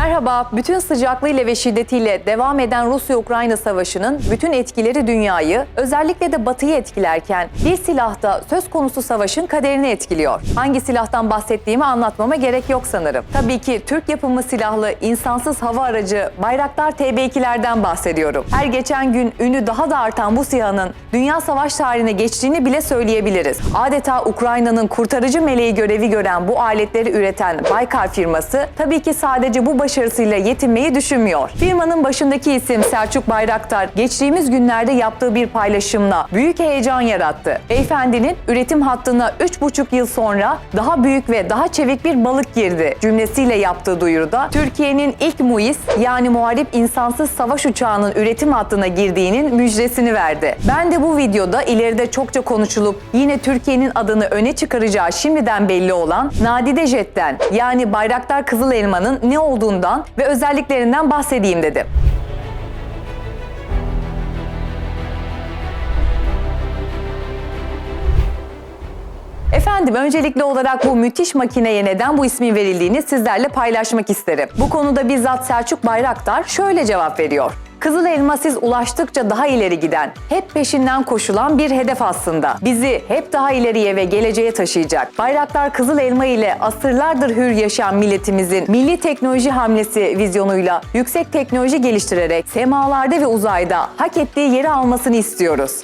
Merhaba, bütün sıcaklığıyla ve şiddetiyle devam eden Rusya-Ukrayna savaşının bütün etkileri dünyayı, özellikle de batıyı etkilerken bir silah da söz konusu savaşın kaderini etkiliyor. Hangi silahtan bahsettiğimi anlatmama gerek yok sanırım. Tabii ki Türk yapımı silahlı insansız hava aracı Bayraktar TB2'lerden bahsediyorum. Her geçen gün ünü daha da artan bu SİHA'nın dünya savaş tarihine geçtiğini bile söyleyebiliriz. Adeta Ukrayna'nın kurtarıcı meleği görevi gören bu aletleri üreten Baykar firması tabii ki sadece bu başarısıyla yetinmeyi düşünmüyor. Firmanın başındaki isim Selçuk Bayraktar geçtiğimiz günlerde yaptığı bir paylaşımla büyük heyecan yarattı. Beyefendinin üretim hattına 3,5 yıl sonra daha büyük ve daha çevik bir balık girdi cümlesiyle yaptığı duyuruda Türkiye'nin ilk MUİS yani Muharip İnsansız Savaş Uçağı'nın üretim hattına girdiğinin müjdesini verdi. Ben de bu videoda ileride çokça konuşulup yine Türkiye'nin adını öne çıkaracağı şimdiden belli olan Nadide Jet'ten yani Bayraktar Kızıl Elma'nın ne olduğundan ve özelliklerinden bahsedeyim dedim. Efendim öncelikli olarak bu müthiş makineye neden bu ismin verildiğini sizlerle paylaşmak isterim. Bu konuda bizzat Selçuk Bayraktar şöyle cevap veriyor. Kızıl elma siz ulaştıkça daha ileri giden, hep peşinden koşulan bir hedef aslında. Bizi hep daha ileriye ve geleceğe taşıyacak. Bayraktar Kızıl Elma ile asırlardır hür yaşayan milletimizin milli teknoloji hamlesi vizyonuyla yüksek teknoloji geliştirerek semalarda ve uzayda hak ettiği yeri almasını istiyoruz.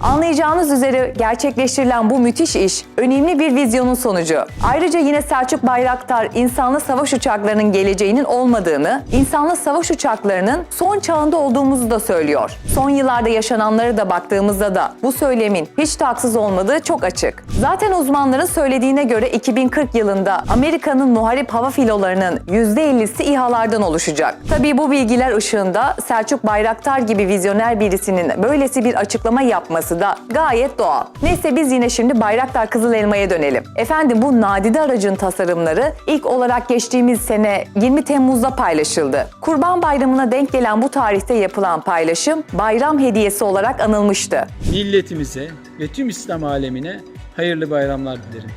Anlayacağınız üzere gerçekleştirilen bu müthiş iş önemli bir vizyonun sonucu. Ayrıca yine Selçuk Bayraktar insanlı savaş uçaklarının geleceğinin olmadığını, insanlı savaş uçaklarının son çağında olduğumuzu da söylüyor. Son yıllarda yaşananlara da baktığımızda da bu söylemin hiç de haksız olmadığı çok açık. Zaten uzmanların söylediğine göre 2040 yılında Amerika'nın muharip hava filolarının %50'si İHA'lardan oluşacak. Tabii bu bilgiler ışığında Selçuk Bayraktar gibi vizyoner birisinin böylesi bir açıklama yapması da gayet doğal. Neyse biz yine şimdi Bayraktar Kızıl Elma'ya dönelim. Efendim bu nadide aracın tasarımları ilk olarak geçtiğimiz sene 20 Temmuz'da paylaşıldı. Kurban Bayramı'na denk gelen bu tarihte yapılan paylaşım bayram hediyesi olarak anılmıştı. milletimize ve tüm İslam alemine hayırlı bayramlar dilerim.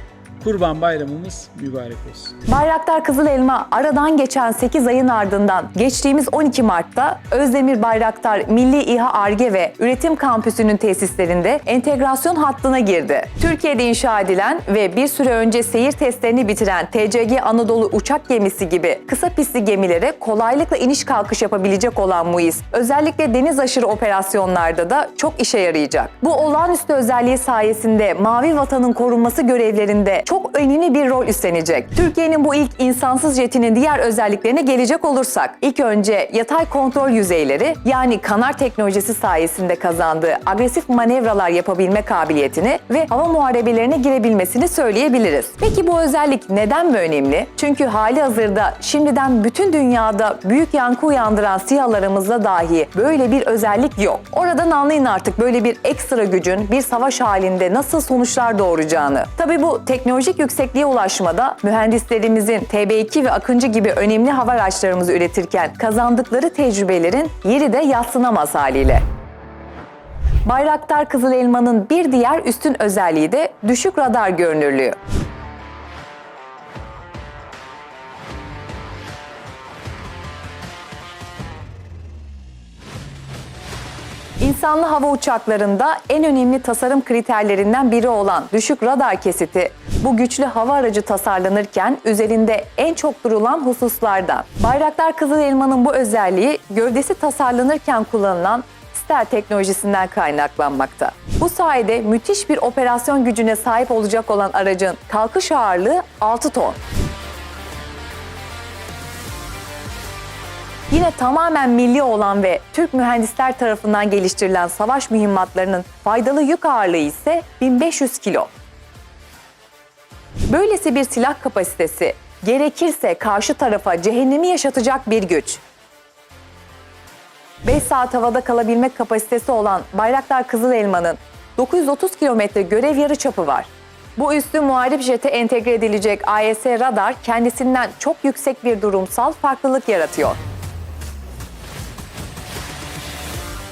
Kurban Bayramımız mübarek olsun. Bayraktar Kızıl Elma aradan geçen 8 ayın ardından geçtiğimiz 12 Mart'ta Özdemir Bayraktar Milli İHA Arge ve Üretim Kampüsü'nün tesislerinde entegrasyon hattına girdi. Türkiye'de inşa edilen ve bir süre önce seyir testlerini bitiren TCG Anadolu uçak gemisi gibi kısa pistli gemilere kolaylıkla iniş kalkış yapabilecek olan MUİS, özellikle deniz aşırı operasyonlarda da çok işe yarayacak. Bu olağanüstü özelliği sayesinde Mavi Vatan'ın korunması görevlerinde çok önemli bir rol üstlenecek. Türkiye'nin bu ilk insansız jetinin diğer özelliklerine gelecek olursak, ilk önce yatay kontrol yüzeyleri yani kanar teknolojisi sayesinde kazandığı agresif manevralar yapabilme kabiliyetini ve hava muharebelerine girebilmesini söyleyebiliriz. Peki bu özellik neden mi önemli? Çünkü hali hazırda şimdiden bütün dünyada büyük yankı uyandıran sihalarımızda dahi böyle bir özellik yok. Oradan anlayın artık böyle bir ekstra gücün bir savaş halinde nasıl sonuçlar doğuracağını. Tabii bu teknolojik yüksekliğe ulaşmada mühendislerimizin TB2 ve Akıncı gibi önemli hava araçlarımızı üretirken kazandıkları tecrübelerin yeri de yadsınamaz haliyle. Bayraktar Kızıl Elma'nın bir diğer üstün özelliği de düşük radar görünürlüğü. İnsanlı hava uçaklarında en önemli tasarım kriterlerinden biri olan düşük radar kesiti bu güçlü hava aracı tasarlanırken üzerinde en çok durulan hususlardan. Bayraktar Kızıl Elma'nın bu özelliği gövdesi tasarlanırken kullanılan Stel teknolojisinden kaynaklanmakta. Bu sayede müthiş bir operasyon gücüne sahip olacak olan aracın kalkış ağırlığı 6 ton. Yine tamamen milli olan ve Türk mühendisler tarafından geliştirilen savaş mühimmatlarının faydalı yük ağırlığı ise 1500 kilo. Böylesi bir silah kapasitesi gerekirse karşı tarafa cehennemi yaşatacak bir güç. 5 saat havada kalabilmek kapasitesi olan Bayraktar Kızıl Elma'nın 930 kilometre görev yarıçapı var. Bu üstü muharip jete entegre edilecek AES radar kendisinden çok yüksek bir durumsal farklılık yaratıyor.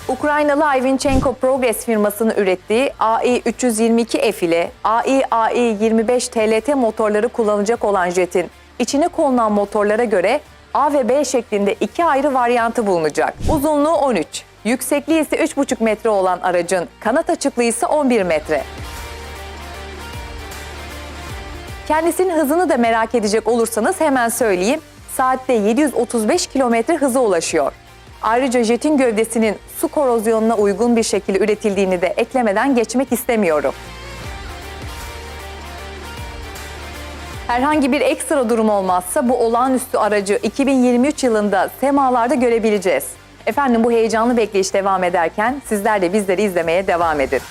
Ukraynalı Ivinchenko Progress firmasının ürettiği AI-322F ile AI-AI-25 TLT motorları kullanacak olan jetin içine konulan motorlara göre A ve B şeklinde iki ayrı varyantı bulunacak. Uzunluğu 13, yüksekliği ise 3,5 metre olan aracın kanat açıklığı ise 11 metre. Kendisinin hızını da merak edecek olursanız hemen söyleyeyim. Saatte 735 kilometre hıza ulaşıyor. Ayrıca jetin gövdesinin su korozyonuna uygun bir şekilde üretildiğini de eklemeden geçmek istemiyorum. Herhangi bir ekstra durum olmazsa bu olağanüstü aracı 2023 yılında semalarda görebileceğiz. Efendim bu heyecanlı bekleyiş devam ederken sizler de bizleri izlemeye devam edin.